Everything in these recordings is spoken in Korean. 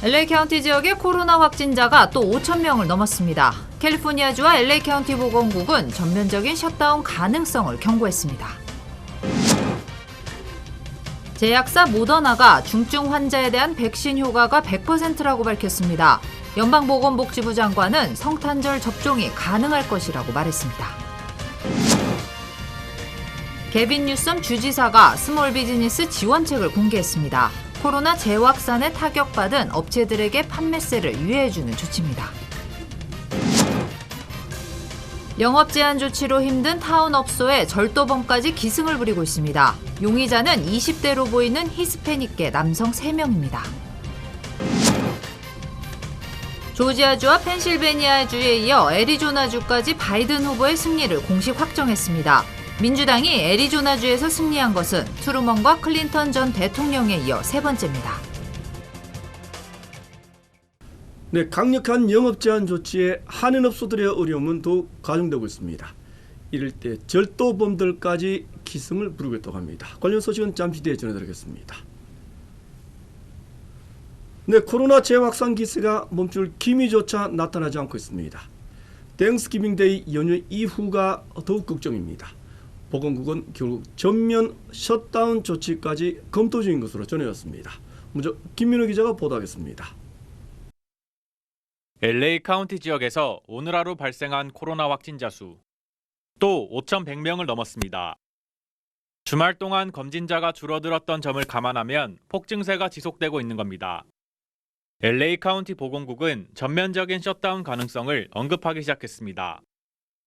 LA 카운티 지역의 코로나 확진자가 또 5천 명을 넘었습니다. 캘리포니아주와 LA 카운티 보건국은 전면적인 셧다운 가능성을 경고했습니다. 제약사 모더나가 중증 환자에 대한 백신 효과가 100%라고 밝혔습니다. 연방보건복지부 장관은 성탄절 접종이 가능할 것이라고 말했습니다. 개빈 뉴섬 주지사가 스몰 비즈니스 지원책을 공개했습니다. 코로나 재확산에 타격받은 업체들에게 판매세를 유예해주는 조치입니다. 영업 제한 조치로 힘든 타운업소에 절도범까지 기승을 부리고 있습니다. 용의자는 20대로 보이는 히스패닉계 남성 3명입니다. 조지아주와 펜실베니아주에 이어 애리조나주까지 바이든 후보의 승리를 공식 확정했습니다. 민주당이 애리조나주에서 승리한 것은 트루먼과 클린턴 전 대통령에 이어 세 번째입니다. 네, 강력한 영업 제한 조치에 한인업소들의 어려움은 더욱 가중되고 있습니다. 이럴 때 절도범들까지 기승을 부르겠다고 합니다. 관련 소식은 잠시 뒤에 전해드리겠습니다. 네, 코로나 재확산 기세가 멈출 기미조차 나타나지 않고 있습니다. 땡스기빙데이 연휴 이후가 더욱 걱정입니다. 보건국은 결국 전면 셧다운 조치까지 검토 중인 것으로 전해졌습니다. 먼저 김민호 기자가 보도하겠습니다. LA 카운티 지역에서 오늘 하루 발생한 코로나 확진자 수 또 5,100명을 넘었습니다. 주말 동안 검진자가 줄어들었던 점을 감안하면 폭증세가 지속되고 있는 겁니다. LA 카운티 보건국은 전면적인 셧다운 가능성을 언급하기 시작했습니다.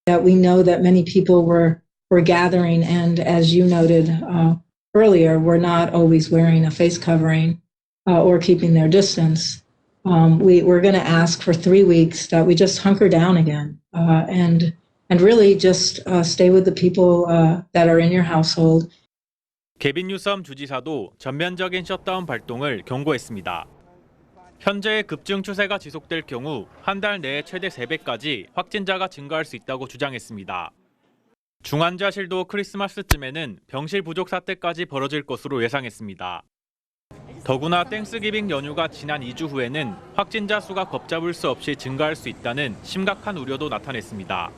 that we know that many people were were gathering and as you noted uh, earlier were not always wearing a face covering uh, or keeping their distance um, we, we're going to ask for three weeks that we just hunker down again uh, and and really just uh, stay with the people uh, that are in your household 개빈 뉴섬 주지사도 전면적인 셧다운 발동을 경고했습니다. 현재의 급증 추세가 지속될 경우 한 달 내에 최대 3배까지 확진자가 증가할 수 있다고 주장했습니다. 중환자실도 크리스마스쯤에는 병실 부족 사태까지 벌어질 것으로 예상했습니다. 더구나 땡스기빙 연휴가 지난 2주 후에는 확진자 수가 걷잡을 수 없이 증가할 수 있다는 심각한 우려도 나타냈습니다.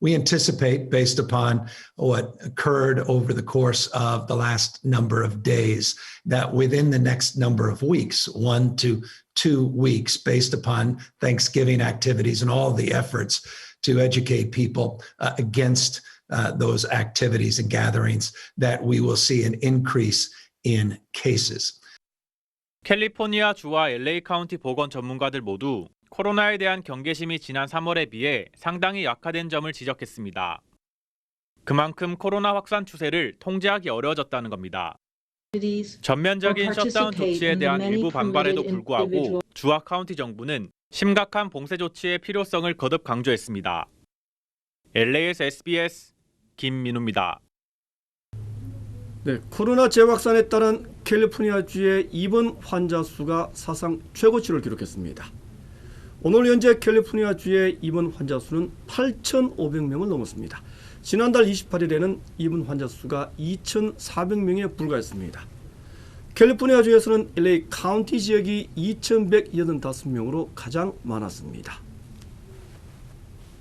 we anticipate, based upon what occurred over the course of the last number of days, that within the next number of weeks, one to two weeks, based upon Thanksgiving activities and all the efforts to educate people uh, against uh, those activities and gatherings, that we will see an increase in cases. 캘리포니아 주와 LA 카운티 보건 전문가들 모두 코로나에 대한 경계심이 지난 3월에 비해 상당히 약화된 점을 지적했습니다. 그만큼 코로나 확산 추세를 통제하기 어려워졌다는 겁니다. 전면적인 셧다운 조치에 대한 일부 반발에도 불구하고 주와 카운티 정부는 심각한 봉쇄 조치의 필요성을 거듭 강조했습니다. LA에서 SBS 김민우입니다. 네, 코로나 재확산에 따른 캘리포니아주의 입원 환자 수가 사상 최고치를 기록했습니다. 오늘 현재 캘리포니아주의 입원 환자 수는 8,500명을 넘었습니다. 지난달 28일에는 입원 환자 수가 2,400명에 불과했습니다. 캘리포니아주에서는 LA 카운티 지역이 2,185명으로 가장 많았습니다.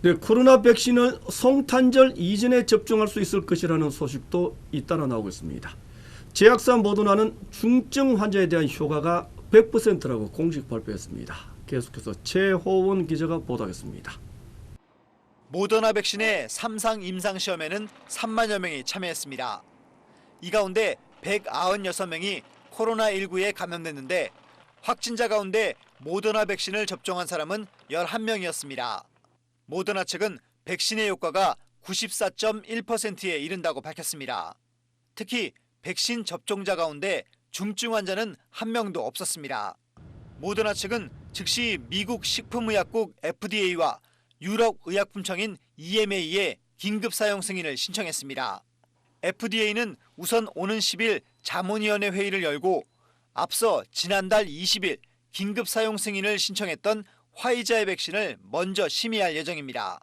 네, 코로나 백신을 성탄절 이전에 접종할 수 있을 것이라는 소식도 잇따라 나오고 있습니다. 제약사 모더나는 중증 환자에 대한 효과가 100%라고 공식 발표했습니다. 계속해서 최호원 기자가 보도하겠습니다. 모더나 백신의 3상 임상 시험에는 3만여 명이 참여했습니다. 이 가운데 196명이 코로나19에 감염됐는데 확진자 가운데 모더나 백신을 접종한 사람은 11명이었습니다. 모더나 측은 백신의 효과가 94.1%에 이른다고 밝혔습니다. 특히 백신 접종자 가운데 중증 환자는 한 명도 없었습니다. 모더나 측은 즉시 미국 식품의약국 FDA와 유럽 의약품청인 EMA에 긴급 사용 승인을 신청했습니다. FDA는 우선 오는 10일 자문위원회 회의를 열고 앞서 지난달 20일 긴급 사용 승인을 신청했던 화이자의 백신을 먼저 심의할 예정입니다.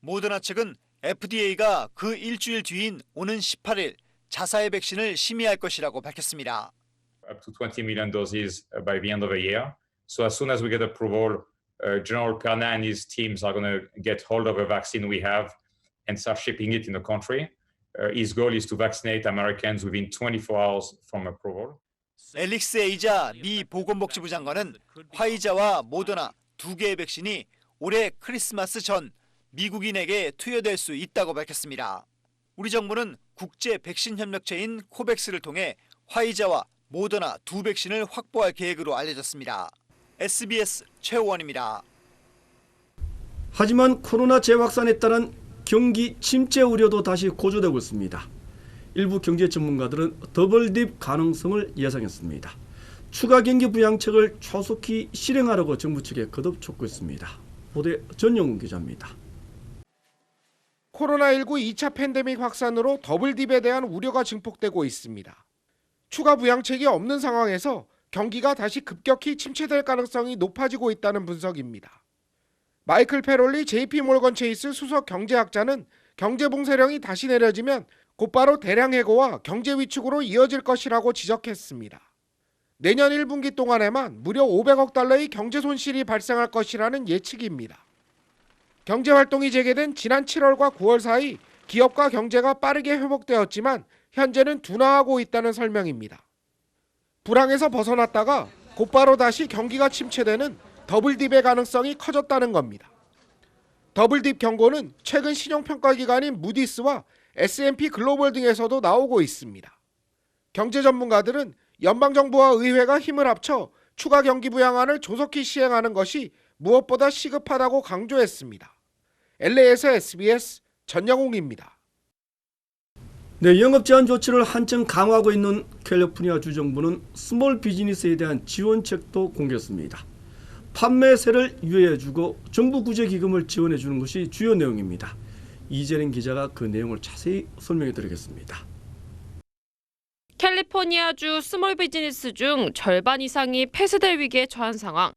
모더나 측은 FDA가 그 일주일 뒤인 오는 18일 자사의 백신을 심의할 것이라고 밝혔습니다. up to 20 million doses uh, by the end of the year. So as soon as we get approval, uh, General Perna and his teams are going to get hold of a vaccine we have and start shipping it in the country. Uh, his goal is to vaccinate Americans within 24 hours from approval. 앨릭스 에이자 미 보건복지부 장관은 화이자와 모더나 두 개의 백신이 올해 크리스마스 전 미국인에게 투여될 수 있다고 밝혔습니다. 우리 정부는 국제 백신 협력체인 코백스를 통해 화이자와 모더나 두 백신을 확보할 계획으로 알려졌습니다. SBS 최호원입니다. 하지만 코로나 재확산에 따른 경기 침체 우려도 다시 고조되고 있습니다. 일부 경제 전문가들은 더블딥 가능성을 예상했습니다. 추가 경기 부양책을 초속히 실행하라고 정부 측에 거듭 촉구했습니다. 보도에 전영훈 기자입니다. 코로나19 2차 팬데믹 확산으로 더블딥에 대한 우려가 증폭되고 있습니다. 추가 부양책이 없는 상황에서 경기가 다시 급격히 침체될 가능성이 높아지고 있다는 분석입니다. 마이클 페롤리 JP 몰건 체이스 수석 경제학자는 경제 봉쇄령이 다시 내려지면 곧바로 대량 해고와 경제 위축으로 이어질 것이라고 지적했습니다. 내년 1분기 동안에만 무려 500억 달러의 경제 손실이 발생할 것이라는 예측입니다. 경제 활동이 재개된 지난 7월과 9월 사이 기업과 경제가 빠르게 회복되었지만 현재는 둔화하고 있다는 설명입니다. 불황에서 벗어났다가 곧바로 다시 경기가 침체되는 더블딥의 가능성이 커졌다는 겁니다. 더블딥 경고는 최근 신용평가 기관인 무디스와 S&P 글로벌 등에서도 나오고 있습니다. 경제 전문가들은 연방정부와 의회가 힘을 합쳐 추가 경기 부양안을 조속히 시행하는 것이 무엇보다 시급하다고 강조했습니다. LA에서 SBS 전영웅입니다. 네, 영업 제한 조치를 한층 강화하고 있는 캘리포니아 주 정부는 스몰 비즈니스에 대한 지원책도 공개했습니다. 판매세를 유예해주고 정부 구제 기금을 지원해주는 것이 주요 내용입니다. 이재린 기자가 그 내용을 자세히 설명해 드리겠습니다. 캘리포니아주 스몰 비즈니스 중 절반 이상이 폐쇄될 위기에 처한 상황.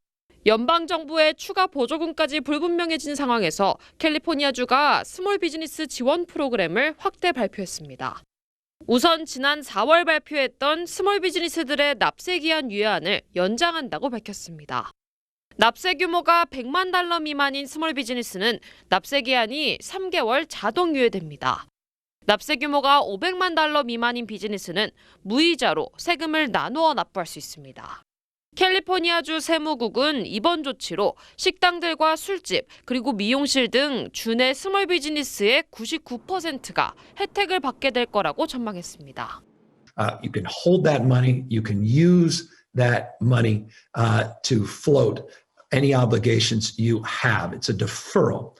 연방 정부의 추가 보조금까지 불분명해진 상황에서 캘리포니아주가 스몰 비즈니스 지원 프로그램을 확대 발표했습니다. 우선 지난 4월 발표했던 스몰 비즈니스들의 납세 기한 유예안을 연장한다고 밝혔습니다. 납세 규모가 100만 달러 미만인 스몰 비즈니스는 납세 기한이 3개월 자동 유예됩니다. 납세 규모가 500만 달러 미만인 비즈니스는 무이자로 세금을 나누어 납부할 수 있습니다. 캘리포니아주 세무국은 이번 조치로 식당들과 술집 그리고 미용실 등 주내 스몰 비즈니스의 99%가 혜택을 받게 될 거라고 전망했습니다. Uh, you can hold that money. You can use that money uh, to float any obligations you have. It's a deferral.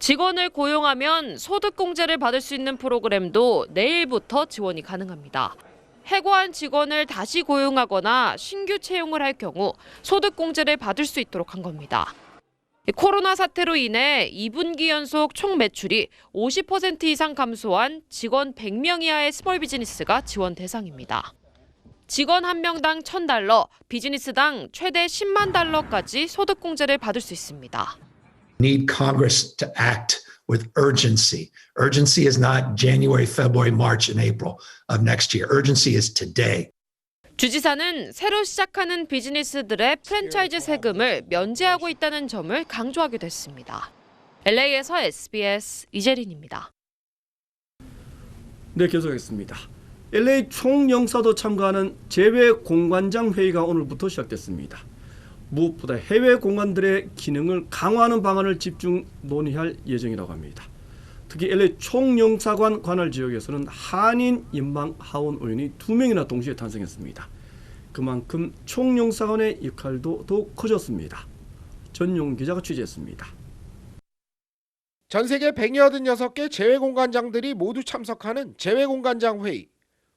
직원을 고용하면 소득공제를 받을 수 있는 프로그램도 내일부터 지원이 가능합니다. 해고한 직원을 다시 고용하거나 신규 채용을 할 경우 소득공제를 받을 수 있도록 한 겁니다. 코로나 사태로 인해 2분기 연속 총 매출이 50% 이상 감소한 직원 100명 이하의 스몰 비즈니스가 지원 대상입니다. 직원 한 명당 1,000달러, 비즈니스당 최대 10만 달러까지 소득공제를 받을 수 있습니다. Need Congress to act with urgency. Urgency is not January, February, March, and April of next year. Urgency is today. 주지사는 새로 시작하는 비즈니스들의 프랜차이즈 세금을 면제하고 있다는 점을 강조하기도 했습니다. LA에서 SBS 이재린입니다. 네, 계속하겠습니다. LA 총영사도 참가하는 제외 공관장 회의가 오늘부터 시작됐습니다. 무엇보다 해외 공간들의 기능을 강화하는 방안을 집중 논의할 예정이라고 합니다. 특히 LA 총영사관 관할 지역에서는 한인 연방 하원 의원이 두 명이나 동시에 탄생했습니다. 그만큼 총영사관의 역할도 더욱 커졌습니다. 전용 기자가 취재했습니다. 전 세계 186개 재외공관장들이 모두 참석하는 재외공관장 회의.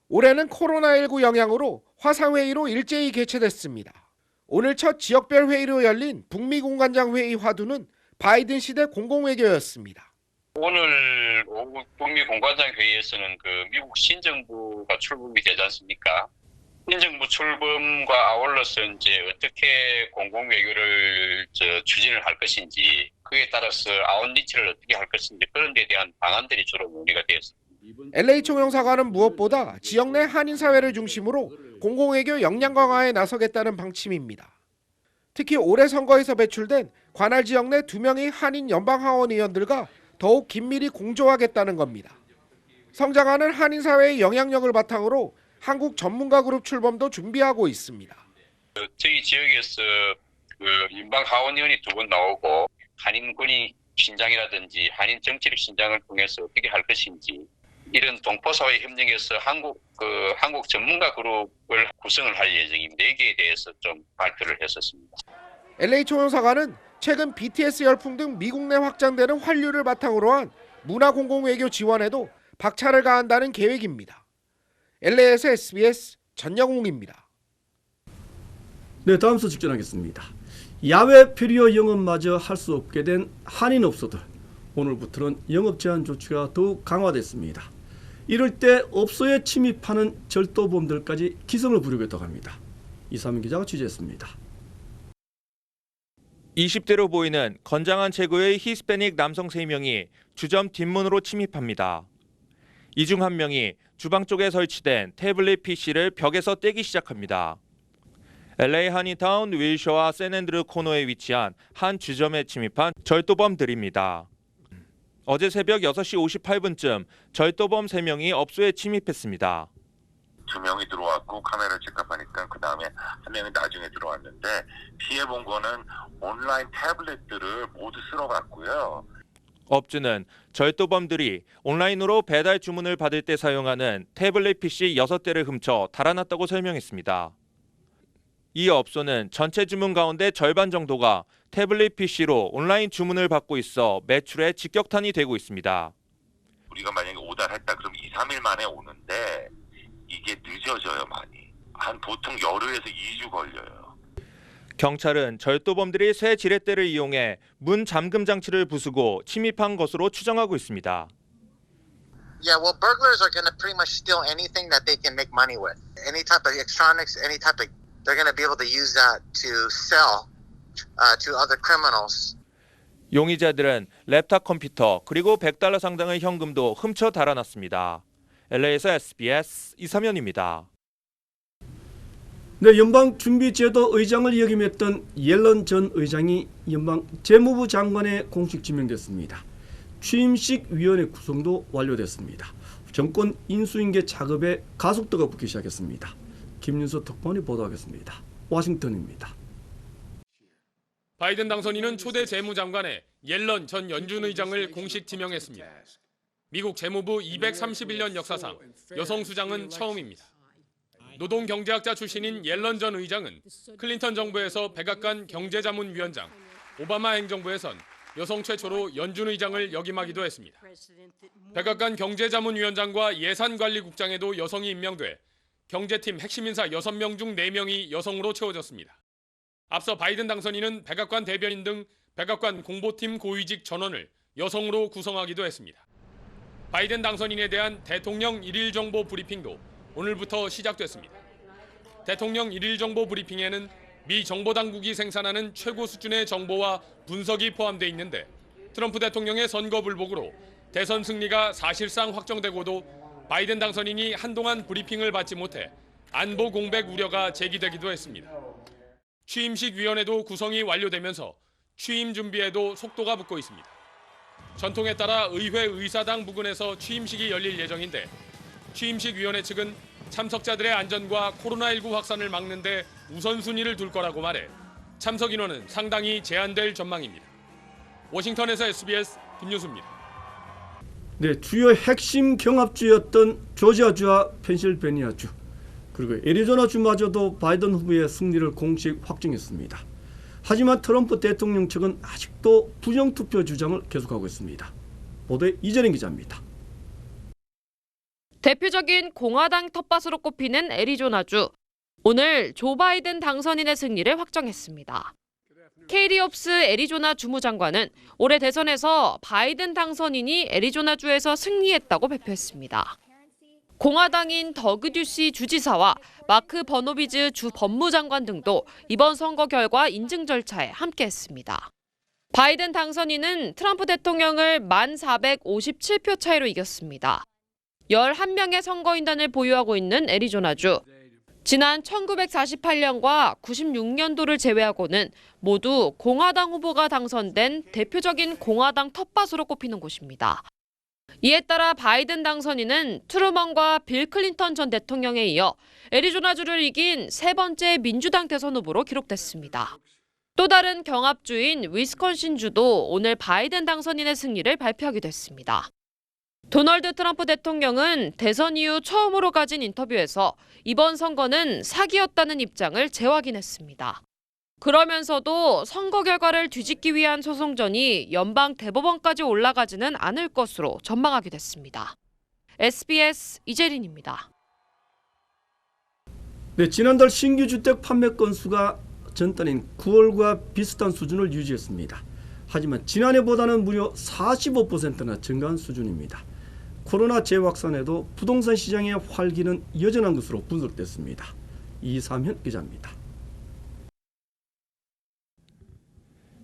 올해는 코로나19 영향으로 화상회의로 일제히 개최됐습니다. 오늘 첫 지역별 회의로 열린 북미 공관장 회의 화두는 바이든 시대 공공외교였습니다. 오늘 오후 북미 공관장 회의에서는 그 미국 신정부가 출범이 되지 않습니까? 신정부 출범과 아울러서 이제 어떻게 공공 외교를 저 추진을 할 것인지 그에 따라서 아웃리치를 어떻게 할 것인지 그런 데 대한 방안들이 주로 논의가 되었습니다. LA 총영사관은 무엇보다 지역 내 한인 사회를 중심으로 공공외교 역량 강화에 나서겠다는 방침입니다. 특히 올해 선거에서 배출된 관할 지역 내 두 명의 한인 연방 하원 의원들과 더욱 긴밀히 공조하겠다는 겁니다. 성장하는 한인 사회의 영향력을 바탕으로 한국 전문가 그룹 출범도 준비하고 있습니다. 그 저희 지역에서 그 연방 하원 의원이 두번 나오고 한인군이 신장이라든지 한인 정치력 신장을 통해서 어떻게 할 것인지 이런 동포사회 협력에서 한국 그 한국 전문가 그룹을 구성을 할 예정입니다. 여기에 대해서 좀 발표를 했었습니다. LA 총영사관은 최근 BTS 열풍 등 미국 내 확장되는 환류를 바탕으로 한 문화 공공 외교 지원에도 박차를 가한다는 계획입니다. LA에서 SBS 전영웅입니다. 네, 다음 소식 전하겠습니다. 야외 페리어 영업마저 할 수 없게 된 한인 업소들. 오늘부터는 영업 제한 조치가 더욱 강화됐습니다. 이럴 때 업소에 침입하는 절도범들까지 기승을 부리겠다고 합니다. 이삼인 기자가 취재했습니다. 20대로 보이는 건장한 체구의 히스패닉 남성 3명이 주점 뒷문으로 침입합니다. 이 중 한 명이 주방 쪽에 설치된 태블릿 PC를 벽에서 떼기 시작합니다. LA 한인타운 윌셔와 샌앤드루 코너에 위치한 한 주점에 침입한 절도범들입니다. 어제 새벽 6시 58분쯤 절도범 3명이 업소에 침입했습니다. 두 명이 들어왔고 카메라 체크하니까 그 다음에 한 명이 나중에 들어왔는데 피해 본 거는 온라인 태블릿들을 모두 쓸어갔고요. 업주는 절도범들이 온라인으로 배달 주문을 받을 때 사용하는 태블릿 PC 6대를 훔쳐 달아났다고 설명했습니다. 이 업소는 전체 주문 가운데 절반 정도가 태블릿 PC로 온라인 주문을 받고 있어 매출에 직격탄이 되고 있습니다. 우리가 만약에 오다를 했다 그럼 2, 3일 만에 오는데 이게 늦어져요 많이. 한 보통 열흘에서 2주 걸려요. 경찰은 절도범들이 새 지렛대를 이용해 문 잠금 장치를 부수고 침입한 것으로 추정하고 있습니다. Yeah, well, burglars are going to pretty much steal anything that they can make money with. Any type of electronics, any type of, they're going to be able to use that to sell uh, to other criminals. 용의자들은 랩탑 컴퓨터 그리고 100달러 상당의 현금도 훔쳐 달아났습니다. LA에서 SBS 이사면입니다. 네, 연방준비제도 의장을 역임했던 옐런 전 의장이 연방 재무부 장관에 공식 지명됐습니다. 취임식 위원회 구성도 완료됐습니다. 정권 인수인계 작업에 가속도가 붙기 시작했습니다. 김윤수 특파원이 보도하겠습니다. 워싱턴입니다. 바이든 당선인은 초대 재무장관에 옐런 전 연준 의장을 공식 지명했습니다. 미국 재무부 231년 역사상 여성 수장은 처음입니다. 노동 경제학자 출신인 옐런 전 의장은 클린턴 정부에서 백악관 경제자문위원장, 오바마 행정부에선 여성 최초로 연준 의장을 역임하기도 했습니다. 백악관 경제자문위원장과 예산관리국장에도 여성이 임명돼 경제팀 핵심 인사 6명 중 4명이 여성으로 채워졌습니다. 앞서 바이든 당선인은 백악관 대변인 등 백악관 공보팀 고위직 전원을 여성으로 구성하기도 했습니다. 바이든 당선인에 대한 대통령 일일 정보 브리핑도 오늘부터 시작됐습니다. 대통령 일일 정보 브리핑에는 미 정보 당국이 생산하는 최고 수준의 정보와 분석이 포함되어 있는데 트럼프 대통령의 선거 불복으로 대선 승리가 사실상 확정되고도 바이든 당선인이 한동안 브리핑을 받지 못해 안보 공백 우려가 제기되기도 했습니다. 취임식 위원회도 구성이 완료되면서 취임 준비에도 속도가 붙고 있습니다. 전통에 따라 의회 의사당 부근에서 취임식이 열릴 예정인데 취임식 위원회 측은 참석자들의 안전과 코로나19 확산을 막는 데 우선순위를 둘 거라고 말해 참석 인원은 상당히 제한될 전망입니다. 워싱턴에서 SBS 김유수입니다. 네, 주요 핵심 경합주였던 조지아주와 펜실베니아주 그리고 애리조나 주마저도 바이든 후보의 승리를 공식 확정했습니다. 하지만 트럼프 대통령 측은 아직도 부정투표 주장을 계속하고 있습니다. 보도에 이재린 기자입니다. 대표적인 공화당 텃밭으로 꼽히는 애리조나주. 오늘 조 바이든 당선인의 승리를 확정했습니다. 케이리 옵스 애리조나 주무장관은 올해 대선에서 바이든 당선인이 애리조나주에서 승리했다고 발표했습니다. 공화당인 더그 듀시 주지사와 마크 버노비즈 주 법무장관 등도 이번 선거 결과 인증 절차에 함께했습니다. 바이든 당선인은 트럼프 대통령을 1,457표 차이로 이겼습니다. 11명의 선거인단을 보유하고 있는 애리조나주. 지난 1948년과 96년도를 제외하고는 모두 공화당 후보가 당선된 대표적인 공화당 텃밭으로 꼽히는 곳입니다. 이에 따라 바이든 당선인은 트루먼과 빌 클린턴 전 대통령에 이어 애리조나주를 이긴 세 번째 민주당 대선 후보로 기록됐습니다. 또 다른 경합주인 위스콘신주도 오늘 바이든 당선인의 승리를 발표하기도 했습니다. 도널드 트럼프 대통령은 대선 이후 처음으로 가진 인터뷰에서 이번 선거는 사기였다는 입장을 재확인했습니다. 그러면서도 선거 결과를 뒤집기 위한 소송전이 연방 대법원까지 올라가지는 않을 것으로 전망하기도 했습니다. SBS 이재린입니다. 네, 지난달 신규 주택 판매 건수가 전달인 9월과 비슷한 수준을 유지했습니다. 하지만 지난해보다는 무려 45%나 증가한 수준입니다. 코로나 재확산에도 부동산 시장의 활기는 여전한 것으로 분석됐습니다. 이삼현 기자입니다.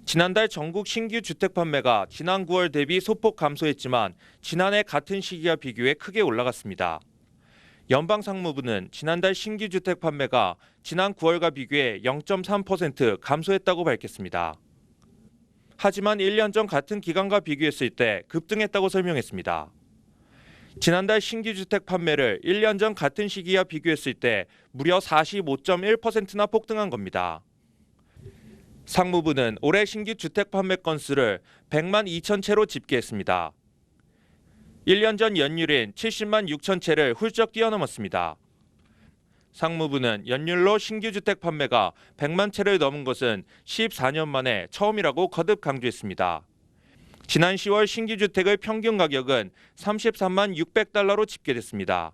지난달 전국 신규 주택 판매가 지난 9월 대비 소폭 감소했지만 지난해 같은 시기와 비교해 크게 올라갔습니다. 연방 상무부는 지난달 신규 주택 판매가 지난 9월과 비교해 0.3% 감소했다고 밝혔습니다. 하지만 1년 전 같은 기간과 비교했을 때 급등했다고 설명했습니다. 지난달 신규 주택 판매를 1년 전 같은 시기와 비교했을 때 무려 45.1%나 폭등한 겁니다. 상무부는 올해 신규 주택 판매 건수를 100만 2천 채로 집계했습니다. 1년 전 연율인 70만 6천 채를 훌쩍 뛰어넘었습니다. 상무부는 연율로 신규 주택 판매가 100만 채를 넘은 것은 14년 만에 처음이라고 거듭 강조했습니다. 지난 10월 신규 주택의 평균 가격은 33만 600달러로 집계됐습니다.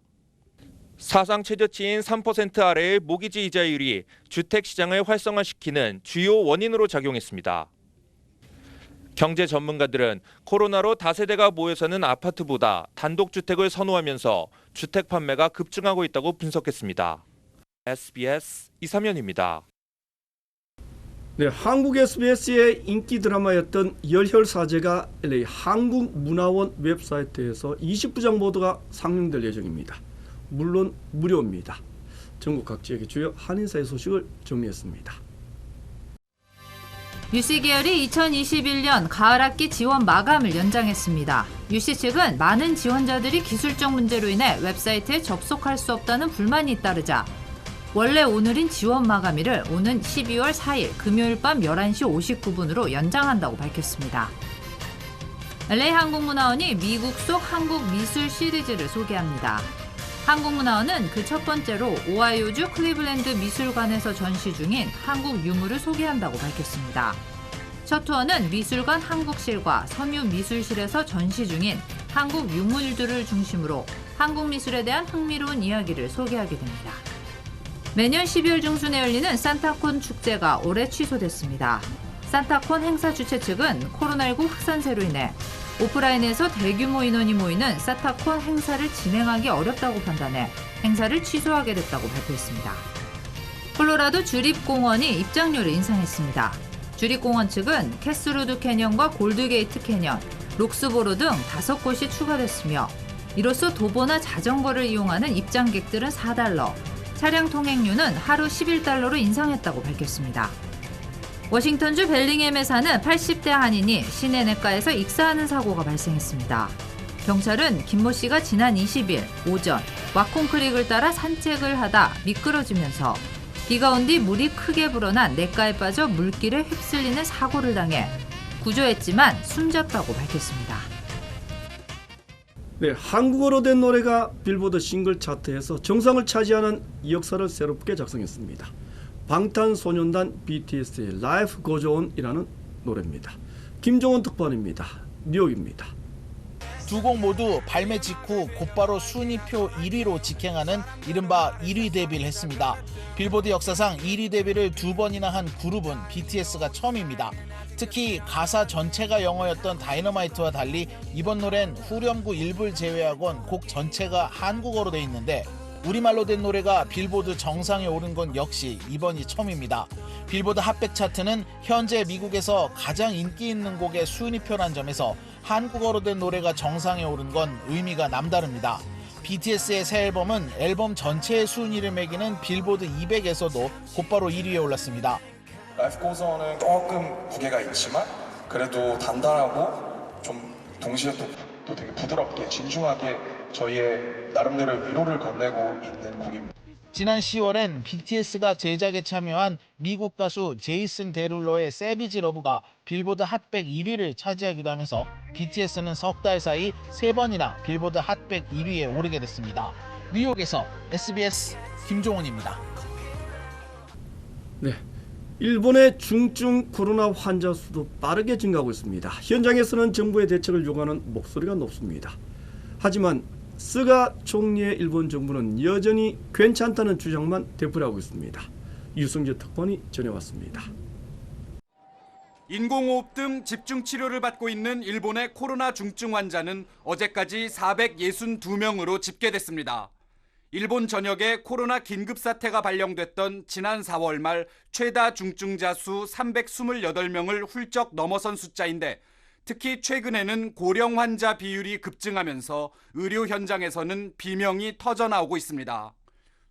사상 최저치인 3% 아래의 모기지 이자율이 주택 시장을 활성화시키는 주요 원인으로 작용했습니다. 경제 전문가들은 코로나로 다세대가 모여 사는 아파트보다 단독 주택을 선호하면서 주택 판매가 급증하고 있다고 분석했습니다. SBS 이삼현입니다. 네, 한국 SBS의 인기 드라마였던 열혈사제가 LA 한국문화원 웹사이트에서 29장 모두가 상영될 예정입니다. 물론 무료입니다. 전국 각지의 주요 한인사의 소식을 정리했습니다. 유씨 계열이 2021년 가을 학기 지원 마감을 연장했습니다. 유씨 측은 많은 지원자들이 기술적 문제로 인해 웹사이트에 접속할 수 없다는 불만이 잇따르자 원래 오늘인 지원 마감일을 오는 12월 4일 금요일 밤 11시 59분으로 연장한다고 밝혔습니다. LA 한국문화원이 미국 속 한국 미술 시리즈를 소개합니다. 한국문화원은 그 첫 번째로 오하이오주 클리블랜드 미술관에서 전시 중인 한국 유물을 소개한다고 밝혔습니다. 첫 투어는 미술관 한국실과 섬유 미술실에서 전시 중인 한국 유물들을 중심으로 한국 미술에 대한 흥미로운 이야기를 소개하게 됩니다. 매년 12월 중순에 열리는 산타콘 축제가 올해 취소됐습니다. 산타콘 행사 주최 측은 코로나19 확산세로 인해 오프라인에서 대규모 인원이 모이는 사타콘 행사를 진행하기 어렵다고 판단해 행사를 취소하게 됐다고 발표했습니다. 콜로라도 주립공원이 입장료를 인상했습니다. 주립공원 측은 캐스루드 캐년과 골드게이트 캐년, 록스보로 등 다섯 곳이 추가됐으며 이로써 도보나 자전거를 이용하는 입장객들은 4달러, 차량 통행료는 하루 11달러로 인상했다고 밝혔습니다. 워싱턴주 벨링햄에 사는 80대 한인이 시내 내과에서 익사하는 사고가 발생했습니다. 경찰은 김모 씨가 지난 20일 오전 와콘크릭을 따라 산책을 하다 미끄러지면서 비가 온 뒤 물이 크게 불어난 내과에 빠져 물길에 휩쓸리는 사고를 당해 구조했지만 숨졌다고 밝혔습니다. 네, 한국어로 된 노래가 빌보드 싱글 차트에서 정상을 차지하는 역사를 새롭게 작성했습니다. 방탄소년단 BTS의 Life Goes On이라는 노래입니다. 김종원 특파원입니다. 뉴욕입니다. 두 곡 모두 발매 직후 곧바로 순위표 1위로 직행하는 이른바 1위 데뷔를 했습니다. 빌보드 역사상 1위 데뷔를 두 번이나 한 그룹은 BTS가 처음입니다. 특히 가사 전체가 영어였던 다이너마이트와 달리 이번 노래는 후렴구 일부를 제외하곤 곡 전체가 한국어로 돼 있는데 우리말로 된 노래가 빌보드 정상에 오른 건 역시 이번이 처음입니다. 빌보드 핫백 차트는 현재 미국에서 가장 인기 있는 곡의 순위표란 점에서 한국어로 된 노래가 정상에 오른 건 의미가 남다릅니다. BTS의 새 앨범은 앨범 전체의 순위를 매기는 빌보드 200에서도 곧바로 1위에 올랐습니다. 라이프 고즈온은 조금 무게가 있지만 그래도 단단하고 좀 동시에 또, 또 되게 부드럽게 진중하게 저희의 나름대로 위로를 건네고 있는 곡입니다. 지난 10월엔 BTS가 제작에 참여한 미국 가수 제이슨 데룰로의 세비지 러브가 빌보드 핫100 1위를 차지하기도 하면서 BTS는 석 달 사이 세 번이나 빌보드 핫100 1위에 오르게 됐습니다. 뉴욕에서 SBS 김종원입니다. 네. 일본의 중증 코로나 환자 수도 빠르게 증가하고 있습니다. 현장에서는 정부의 대책을 요구하는 목소리가 높습니다. 하지만 스가 총리의 일본 정부는 여전히 괜찮다는 주장만 되풀이하고 있습니다. 유승재 특파원이 전해왔습니다. 인공호흡 등 집중 치료를 받고 있는 일본의 코로나 중증 환자는 어제까지 462명으로 집계됐습니다. 일본 전역에 코로나 긴급 사태가 발령됐던 지난 4월 말 최다 중증자 수 328명을 훌쩍 넘어선 숫자인데 특히 최근에는 고령 환자 비율이 급증하면서 의료 현장에서는 비명이 터져나오고 있습니다.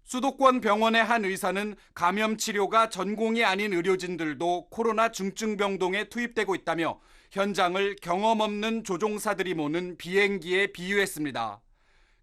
수도권 병원의 한 의사는 감염 치료가 전공이 아닌 의료진들도 코로나 중증 병동에 투입되고 있다며 현장을 경험 없는 조종사들이 모는 비행기에 비유했습니다.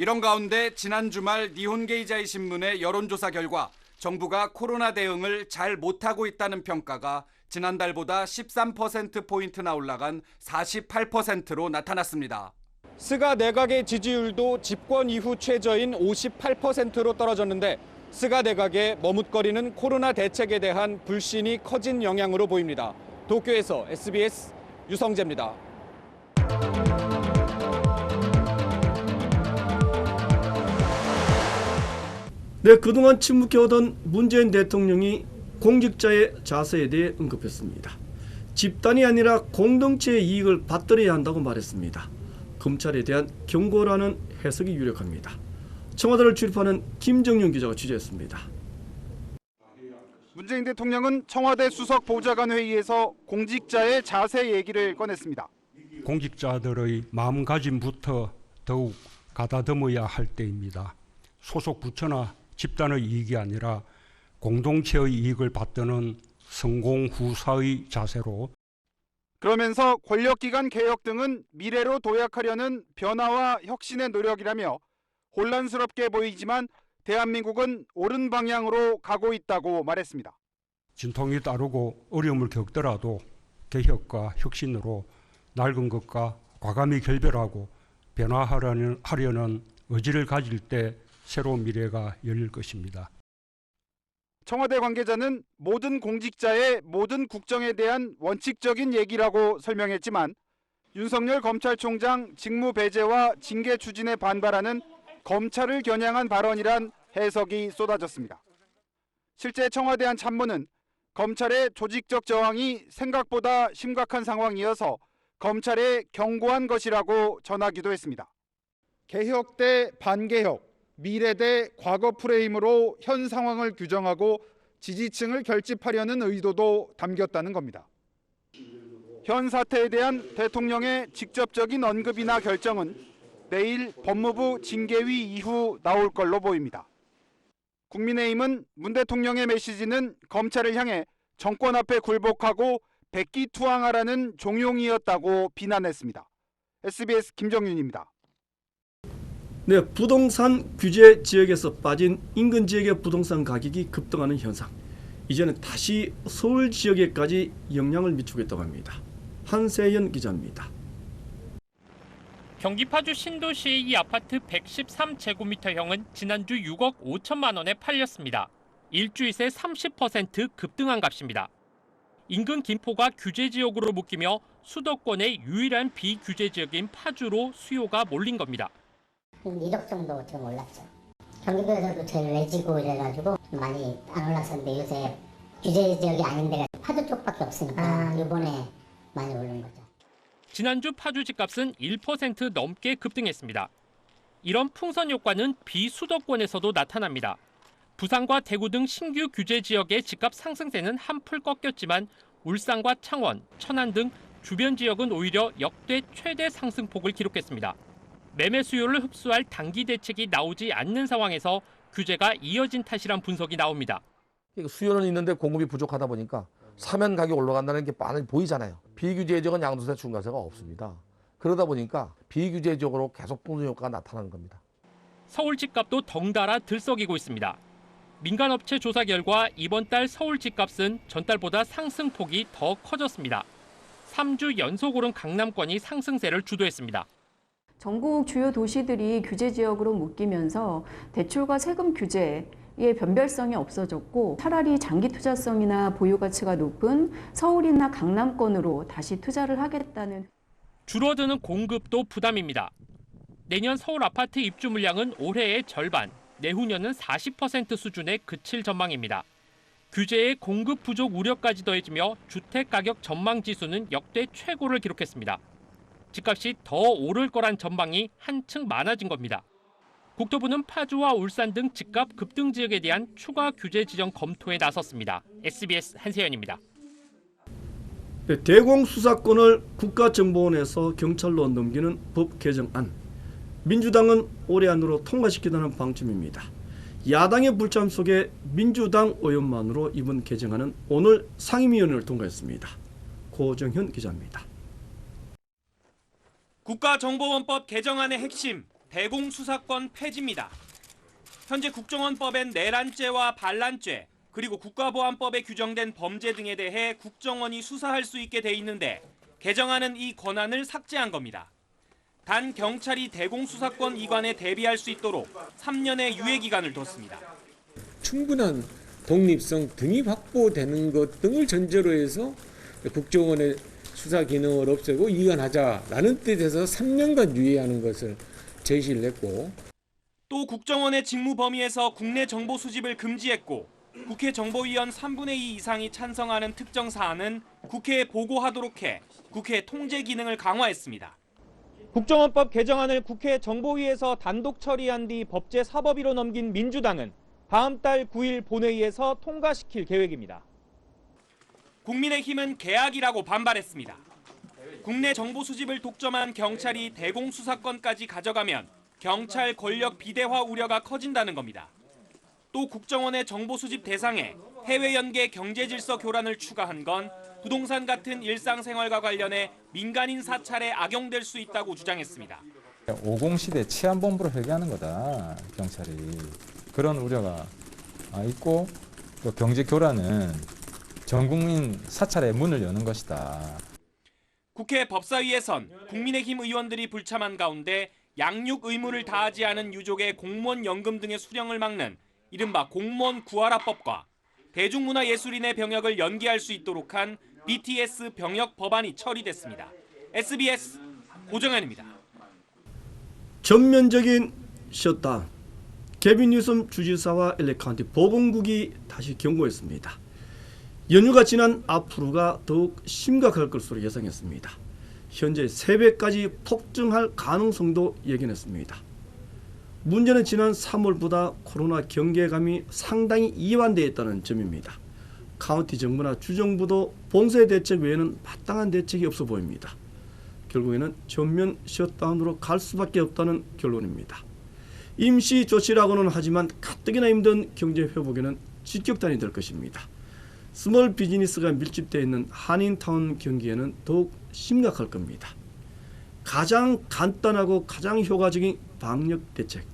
이런 가운데 지난 주말 니혼게이자이 신문의 여론조사 결과 정부가 코로나 대응을 잘 못하고 있다는 평가가 지난달보다 13%포인트나 올라간 48%로 나타났습니다. 스가 내각의 지지율도 집권 이후 최저인 58%로 떨어졌는데 스가 내각의 머뭇거리는 코로나 대책에 대한 불신이 커진 영향으로 보입니다. 도쿄에서 SBS 유성재입니다. 네, 그동안 침묵해오던 문재인 대통령이 공직자의 자세에 대해 언급했습니다. 집단이 아니라 공동체의 이익을 받들어야 한다고 말했습니다. 검찰에 대한 경고라는 해석이 유력합니다. 청와대를 출입하는 김정윤 기자가 취재했습니다. 문재인 대통령은 청와대 수석 보좌관 회의에서 공직자의 자세 얘기를 꺼냈습니다. 공직자들의 마음가짐부터 더욱 가다듬어야 할 때입니다. 소속 부처나 집단의 이익이 아니라 공동체의 이익을 받드는 성공 후사의 자세로 그러면서 권력기관 개혁 등은 미래로 도약하려는 변화와 혁신의 노력이라며 혼란스럽게 보이지만 대한민국은 옳은 방향으로 가고 있다고 말했습니다. 진통이 따르고 어려움을 겪더라도 개혁과 혁신으로 낡은 것과 과감히 결별하고 변화하려는 하려는 의지를 가질 때 새로운 미래가 열릴 것입니다. 청와대 관계자는 모든 공직자의 모든 국정에 대한 원칙적인 얘기라고 설명했지만 윤석열 검찰총장 직무 배제와 징계 추진에 반발하는 검찰을 겨냥한 발언이란 해석이 쏟아졌습니다. 실제 청와대 한 참모는 검찰의 조직적 저항이 생각보다 심각한 상황이어서 검찰에 경고한 것이라고 전하기도 했습니다. 개혁 대 반개혁, 미래 대 과거 프레임으로 현 상황을 규정하고 지지층을 결집하려는 의도도 담겼다는 겁니다. 현 사태에 대한 대통령의 직접적인 언급이나 결정은 내일 법무부 징계위 이후 나올 걸로 보입니다. 국민의힘은 문 대통령의 메시지는 검찰을 향해 정권 앞에 굴복하고 백기투항하라는 종용이었다고 비난했습니다. SBS 김정윤입니다. 네, 부동산 규제 지역에서 빠진 인근 지역의 부동산 가격이 급등하는 현상. 이제는 다시 서울 지역에까지 영향을 미치고 있다고 합니다. 한세현 기자입니다. 경기 파주 신도시의 이 아파트 113제곱미터형은 지난주 6억 5천만 원에 팔렸습니다. 일주일 새 30% 급등한 값입니다. 인근 김포가 규제 지역으로 묶이며 수도권의 유일한 비규제 지역인 파주로 수요가 몰린 겁니다. 한 1억 정도 지금 올랐죠. 경기도에서도 제일 외지고 이래가지고 많이 안 올랐었는데 요새 규제 지역이 아닌 데가 파주 쪽밖에 없으니까 이번에 많이 오른 거죠. 지난주 파주 집값은 1% 넘게 급등했습니다. 이런 풍선 효과는 비수도권에서도 나타납니다. 부산과 대구 등 신규 규제 지역의 집값 상승세는 한풀 꺾였지만 울산과 창원, 천안 등 주변 지역은 오히려 역대 최대 상승폭을 기록했습니다. 매매 수요를 흡수할 단기 대책이 나오지 않는 상황에서 규제가 이어진 탓이란 분석이 나옵니다. 그러니까 수요는 있는데 공급이 부족하다 보니까 사면 가격 올라간다는 게 많이 보이잖아요. 비규제 지역은 양도세 중과세가 없습니다. 그러다 보니까 비규제 지역으로 계속 보는 효과가 나타나는 겁니다. 서울 집값도 덩달아 들썩이고 있습니다. 민간업체 조사 결과 이번 달 서울 집값은 전달보다 상승폭이 더 커졌습니다. 3주 연속 오른 강남권이 상승세를 주도했습니다. 전국 주요 도시들이 규제 지역으로 묶이면서 대출과 세금 규제 의 변별성이 없어졌고 차라리 장기 투자성이나 보유 가치가 높은 서울이나 강남권으로 다시 투자를 하겠다는 줄어드는 공급도 부담입니다. 내년 서울 아파트 입주 물량은 올해의 절반, 내후년은 40% 수준에 그칠 전망입니다. 규제의 공급 부족 우려까지 더해지며 주택 가격 전망 지수는 역대 최고를 기록했습니다. 집값이 더 오를 거란 전망이 한층 많아진 겁니다. 국토부는 파주와 울산 등 집값 급등 지역에 대한 추가 규제 지정 검토에 나섰습니다. SBS 한세연입니다. 네, 대공 수사권을 국가정보원에서 경찰로 넘기는 법 개정안. 민주당은 올해 안으로 통과시키자는 방침입니다. 야당의 불참 속에 민주당 의원만으로 이번 개정안은 오늘 상임위원회를 통과했습니다. 고정현 기자입니다. 국가정보원법 개정안의 핵심 대공수사권 폐지입니다. 현재 국정원법엔 내란죄와 반란죄 그리고 국가보안법에 규정된 범죄 등에 대해 국정원이 수사할 수 있게 돼 있는데 개정안은 이 권한을 삭제한 겁니다. 단 경찰이 대공수사권 이관에 대비할 수 있도록 3년의 유예 기간을 뒀습니다. 충분한 독립성 등이 확보되는 것 등을 전제로 해서 국정원의 수사 기능을 없애고 이관하자라는 뜻에서 3년간 유예하는 것을 제시를 했고 또 국정원의 직무 범위에서 국내 정보 수집을 금지했고 국회 정보위원 3분의 2 이상이 찬성하는 특정 사안은 국회에 보고하도록 해 국회 통제 기능을 강화했습니다. 국정원법 개정안을 국회 정보위에서 단독 처리한 뒤 법제 사법위로 넘긴 민주당은 다음 달 9일 본회의에서 통과시킬 계획입니다. 국민의힘은 계약이라고 반발했습니다. 국내 정보 수집을 독점한 경찰이 대공 수사권까지 가져가면 경찰 권력 비대화 우려가 커진다는 겁니다. 또 국정원의 정보 수집 대상에 해외 연계 경제 질서 교란을 추가한 건 부동산 같은 일상생활과 관련해 민간인 사찰에 악용될 수 있다고 주장했습니다. 50시대 치안본부로 회귀하는 거다 경찰이 그런 우려가 아, 있고 또 경제 교란은 전 국민 사찰의 문을 여는 것이다. 국회 법사위에선 국민의힘 의원들이 불참한 가운데 양육 의무를 다하지 않은 유족의 공무원 연금 등의 수령을 막는 이른바 공무원 구하라법과 대중문화예술인의 병역을 연기할 수 있도록 한 BTS 병역 법안이 처리됐습니다. SBS 고정현입니다. 전면적인 셧다운. 개빈 뉴섬 주지사와 LA 카운티 보건국이 다시 경고했습니다. 연휴가 지난 앞으로가 더욱 심각할 것으로 예상했습니다. 현재 3배까지 폭증할 가능성도 예견했습니다. 문제는 지난 3월보다 코로나 경계감이 상당히 이완되어 있다는 점입니다. 카운티 정부나 주정부도 봉쇄 대책 외에는 마땅한 대책이 없어 보입니다. 결국에는 전면 셧다운으로 갈 수밖에 없다는 결론입니다. 임시 조치라고는 하지만 가뜩이나 힘든 경제 회복에는 직격탄이 될 것입니다. 스몰 비즈니스가 밀집되어 있는 한인타운 경기에는 더욱 심각할 겁니다. 가장 간단하고 가장 효과적인 방역 대책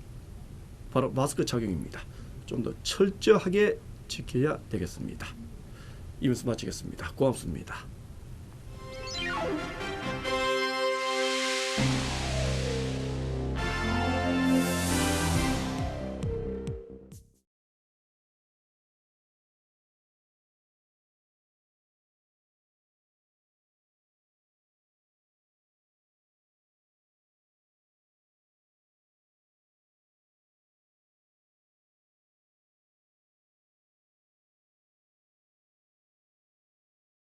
바로 마스크 착용입니다. 좀 더 철저하게 지켜야 되겠습니다. 이면서 마치겠습니다. 고맙습니다.